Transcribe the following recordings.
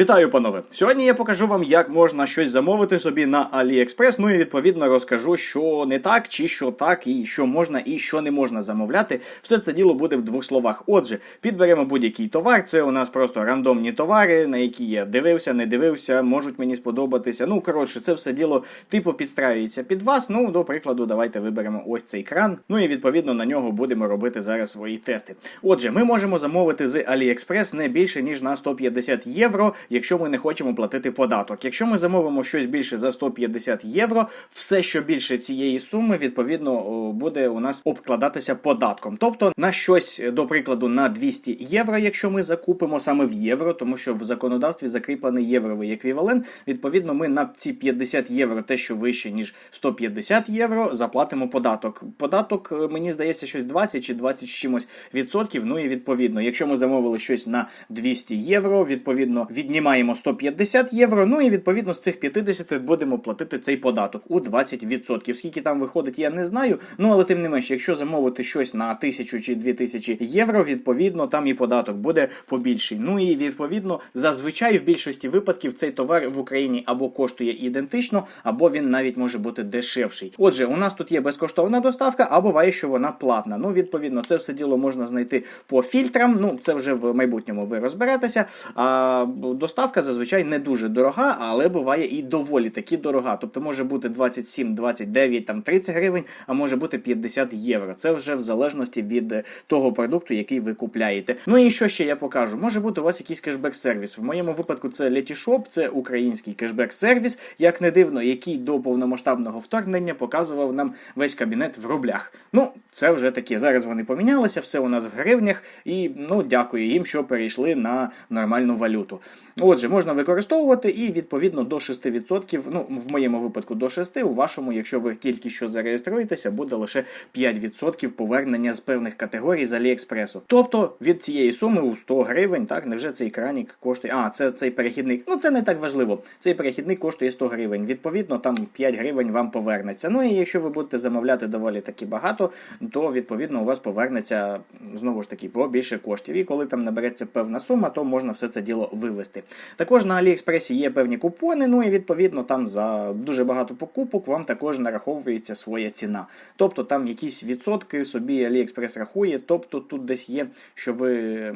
Вітаю, панове! Сьогодні я покажу вам, як можна щось замовити собі на AliExpress, ну і відповідно розкажу, що не так, чи що так, і що можна і що не можна замовляти. Все це діло буде в двох словах. Отже, підберемо будь-який товар. Це у нас просто рандомні товари, на які я дивився, не дивився, можуть мені сподобатися. Ну, коротше, це все діло типу підстраюється під вас. Ну, до прикладу, давайте виберемо ось цей кран. Ну і відповідно на нього будемо робити зараз свої тести. Отже, ми можемо замовити з AliExpress не більше ніж на 150 євро якщо ми не хочемо платити податок. Якщо ми замовимо щось більше за 150 євро, все, що більше цієї суми, відповідно буде у нас обкладатися податком. Тобто на щось, до прикладу, на 200 євро, якщо ми закупимо саме в євро, тому що в законодавстві закріплений євровий еквівалент. Відповідно, ми на ці 50 євро, те, що вище ніж 150 євро, заплатимо податок. Податок, е, мені здається, щось 20 чи 20 з чимось відсотків. Ну і відповідно, якщо ми замовили щось на 200 євро, відповідно від віднімаємо 150 євро. Ну і відповідно з цих 50 будемо платити цей податок у 20%. Скільки там виходить, я не знаю. Ну але тим не менше, якщо замовити щось на 1000 чи 2000 євро, відповідно там і податок буде побільший. Ну і відповідно, зазвичай в більшості випадків цей товар в Україні або коштує ідентично, або він навіть може бути дешевший. Отже, у нас тут є безкоштовна доставка, а буває, що вона платна. Ну, відповідно, це все діло можна знайти по фільтрам. Ну, це вже в майбутньому ви розберетеся. А доставка зазвичай не дуже дорога, але буває і доволі таки дорога. Тобто може бути 27, 29, там 30 гривень, а може бути 50 євро. Це вже в залежності від е, того продукту, який ви купляєте. Ну і що ще я покажу? Може бути у вас якийсь кешбек-сервіс. В моєму випадку це Letysshop, це український кешбек-сервіс, як не дивно, який до повномасштабного вторгнення показував нам весь кабінет в рублях. Ну, це вже таке. Зараз вони помінялися, все у нас в гривнях, і ну дякую їм, що перейшли на нормальну валюту. Отже, можна використовувати і відповідно до 6%, ну в моєму випадку до 6%, у вашому, якщо ви тільки що зареєструєтеся, буде лише 5% повернення з певних категорій з Аліекспресу. Тобто від цієї суми у 100 гривень, так невже цей кранік коштує? А, це цей перехідник. Ну це не так важливо. Цей перехідник коштує 100 гривень. Відповідно, там 5 гривень вам повернеться. Ну і якщо ви будете замовляти доволі таки багато, то відповідно у вас повернеться знову ж таки побільше коштів. І коли там набереться певна сума, то можна все це діло вивести. Також на Аліекспресі є певні купони, ну і відповідно там за дуже багато покупок вам також нараховується своя ціна. Тобто там якісь відсотки собі Аліекспрес рахує, тобто тут десь є, що ви.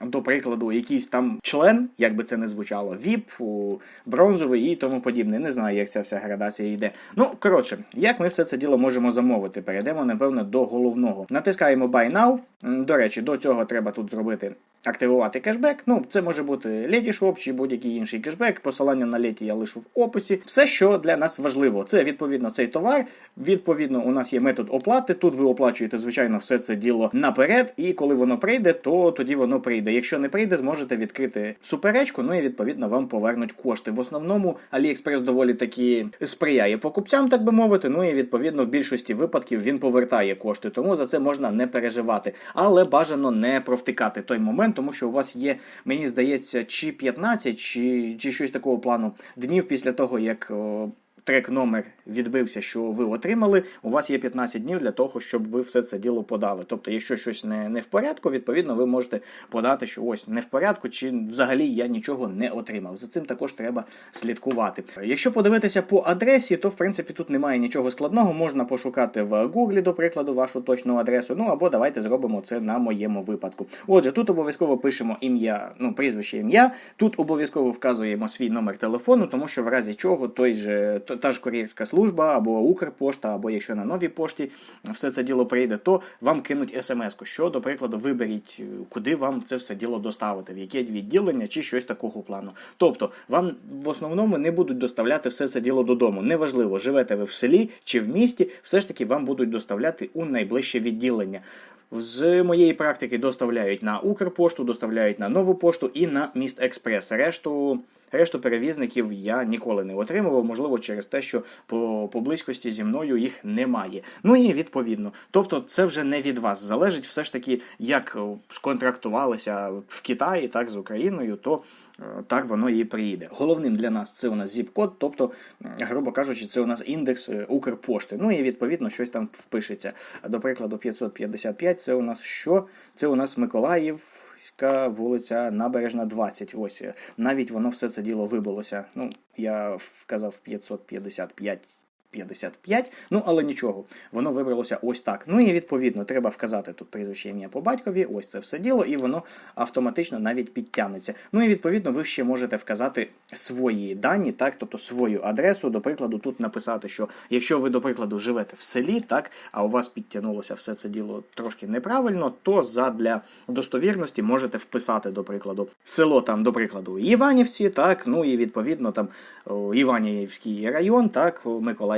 До прикладу, якийсь там член, як би це не звучало, ВІП, бронзовий і тому подібне. Не знаю, як ця вся градація йде. Ну, коротше, як ми все це діло можемо замовити? Перейдемо, напевно, до головного. Натискаємо Buy Now. До речі, до цього треба тут зробити активувати кешбек. Ну, це може бути Letysshop чи будь-який інший кешбек. Посилання на леті я лишу в описі. Все, що для нас важливо, це відповідно цей товар. Відповідно, у нас є метод оплати. Тут ви оплачуєте, звичайно, все це діло наперед, і коли воно прийде, то тоді воно прийде. Якщо не прийде, зможете відкрити суперечку, ну і відповідно вам повернуть кошти. В основному AliExpress доволі таки сприяє покупцям, так би мовити. Ну і відповідно в більшості випадків він повертає кошти, тому за це можна не переживати. Але бажано не провтикати той момент тому що у вас є, мені здається, чи 15, чи чи щось такого плану днів після того, як трек номер відбився, що ви отримали, у вас є 15 днів для того, щоб ви все це діло подали. Тобто, якщо щось не не в порядку, відповідно, ви можете подати, що ось не в порядку, чи взагалі я нічого не отримав. За цим також треба слідкувати. Якщо подивитися по адресі, то в принципі тут немає нічого складного. Можна пошукати в Гуглі, до прикладу, вашу точну адресу. Ну або давайте зробимо це на моєму випадку. Отже, тут обов'язково пишемо ім'я, ну прізвище ім'я. Тут обов'язково вказуємо свій номер телефону, тому що в разі чого той же та ж кур'єрська служба або Укрпошта, або якщо на новій пошті все це діло прийде, то вам кинуть смс-ку, що, до прикладу, виберіть, е, куди вам це все діло доставити, в яке відділення чи щось такого плану. Тобто, вам в основному не будуть доставляти все це діло додому. Неважливо, живете ви в селі чи в місті, все ж таки вам будуть доставляти у найближче відділення. З моєї практики доставляють на Укрпошту, доставляють на нову пошту і на міст Експрес. Решту Решту перевізників я ніколи не отримував, можливо, через те, що по, по близькості зі мною їх немає. Ну і відповідно. Тобто, це вже не від вас залежить, все ж таки, як сконтрактувалися в Китаї, так з Україною, то е, так воно і приїде. Головним для нас це у нас зіп-код, тобто, грубо кажучи, це у нас індекс е, Укрпошти. Ну і відповідно щось там впишеться. До прикладу, 555 це у нас що? Це у нас Миколаїв. Миколаївська вулиця Набережна 20. Ось навіть воно все це діло вибилося. Ну, я вказав 555. 55, ну але нічого, воно вибралося ось так. Ну і відповідно треба вказати тут прізвище ім'я по батькові, ось це все діло, і воно автоматично навіть підтягнеться. Ну і відповідно ви ще можете вказати свої дані, так, тобто свою адресу. До прикладу, тут написати, що якщо ви, до прикладу, живете в селі, так, а у вас підтягнулося все це діло трошки неправильно, то задля достовірності можете вписати, до прикладу, село там, до прикладу, Іванівці, так, ну і відповідно там Іванівський район, так,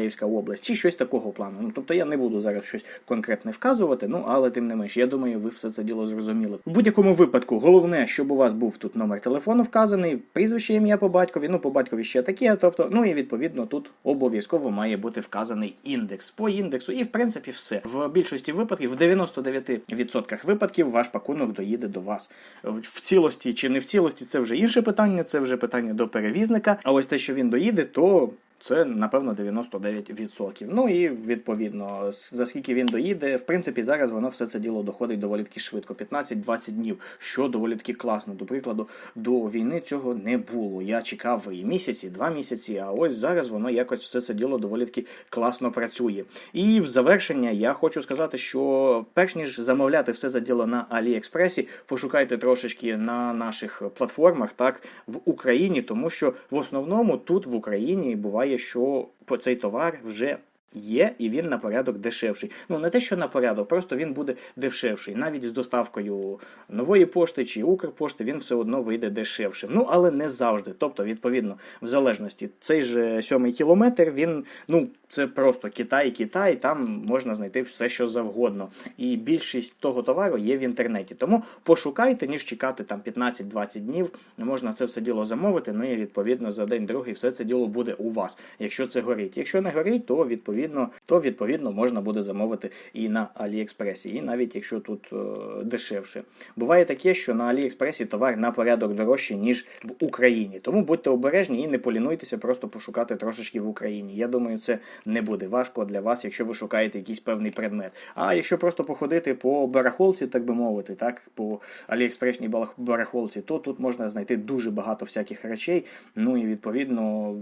Миколаївська область, чи щось такого плану. Ну, тобто я не буду зараз щось конкретне вказувати, ну але тим не менш, я думаю, ви все це діло зрозуміли. В будь-якому випадку, головне, щоб у вас був тут номер телефону вказаний, прізвище ім'я по батькові, ну по батькові ще таке, тобто, ну і відповідно тут обов'язково має бути вказаний індекс по індексу, і в принципі все. В більшості випадків, в 99% випадків, ваш пакунок доїде до вас. В цілості чи не в цілості, це вже інше питання, це вже питання до перевізника. А ось те, що він доїде, то це напевно 99%. Ну і відповідно, за скільки він доїде, в принципі, зараз воно все це діло доходить доволі таки швидко, 15-20 днів, що доволі таки класно. До прикладу, до війни цього не було. Я чекав і місяці, два місяці, а ось зараз воно якось все це діло доволі таки класно працює. І в завершення я хочу сказати, що перш ніж замовляти все це діло на Аліекспресі, пошукайте трошечки на наших платформах, так в Україні, тому що в основному тут в Україні буває, що по цей товар вже. Є, і він на порядок дешевший. Ну не те, що на порядок, просто він буде дешевший. Навіть з доставкою нової пошти чи Укрпошти він все одно вийде дешевшим. Ну але не завжди. Тобто, відповідно, в залежності цей же сьомий кілометр, він ну це просто Китай, Китай, там можна знайти все, що завгодно. І більшість того товару є в інтернеті. Тому пошукайте, ніж чекати там 15-20 днів. Можна це все діло замовити. Ну і відповідно за день другий все це діло буде у вас, якщо це горить. Якщо не горить, то відповідно, то відповідно можна буде замовити і на Аліекспресі, і навіть якщо тут е, дешевше. Буває таке, що на Аліекспресі товар на порядок дорожче, ніж в Україні. Тому будьте обережні і не полінуйтеся просто пошукати трошечки в Україні. Я думаю, це не буде важко для вас, якщо ви шукаєте якийсь певний предмет. А якщо просто походити по барахолці, так би мовити, так по Аліекспресній барахолці, то тут можна знайти дуже багато всяких речей. Ну і відповідно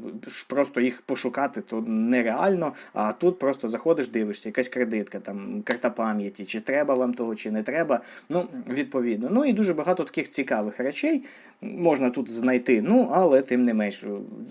просто їх пошукати то нереально. А тут просто заходиш, дивишся, якась кредитка, там карта пам'яті, чи треба вам того, чи не треба. Ну, відповідно. Ну і дуже багато таких цікавих речей можна тут знайти. Ну, але тим не менш,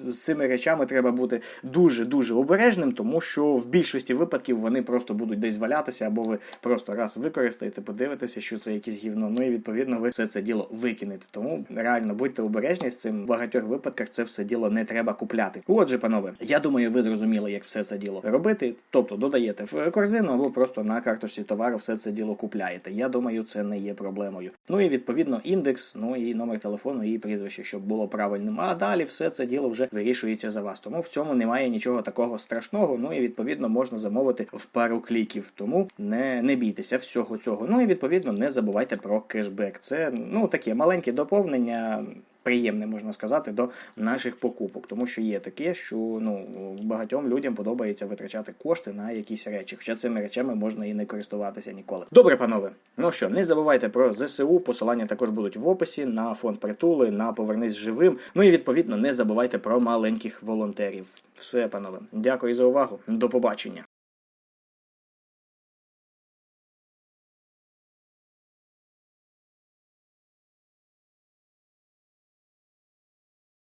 з цими речами треба бути дуже дуже обережним, тому що в більшості випадків вони просто будуть десь валятися, або ви просто раз використаєте, подивитеся, що це якесь гівно. Ну і відповідно ви все це діло викинете. Тому реально будьте обережні з цим. В багатьох випадках це все діло не треба купляти. Отже, панове, я думаю, ви зрозуміли, як все це діло робити. Тобто додаєте в корзину або просто на карточці товару все це діло купляєте. Я думаю, це не є проблемою. Ну і відповідно індекс, ну і номер телефону, і прізвище, щоб було правильним. А далі все це діло вже вирішується за вас. Тому в цьому немає нічого такого страшного. Ну і відповідно можна замовити в пару кліків. Тому не, не бійтеся всього цього. Ну і відповідно не забувайте про кешбек. Це ну таке маленьке доповнення. Приємне можна сказати до наших покупок, тому що є таке, що ну багатьом людям подобається витрачати кошти на якісь речі, хоча цими речами можна і не користуватися ніколи. Добре, панове. Ну що, не забувайте про ЗСУ. Посилання також будуть в описі на фонд притули, на повернись живим. Ну і відповідно не забувайте про маленьких волонтерів. Все, панове, дякую за увагу. До побачення.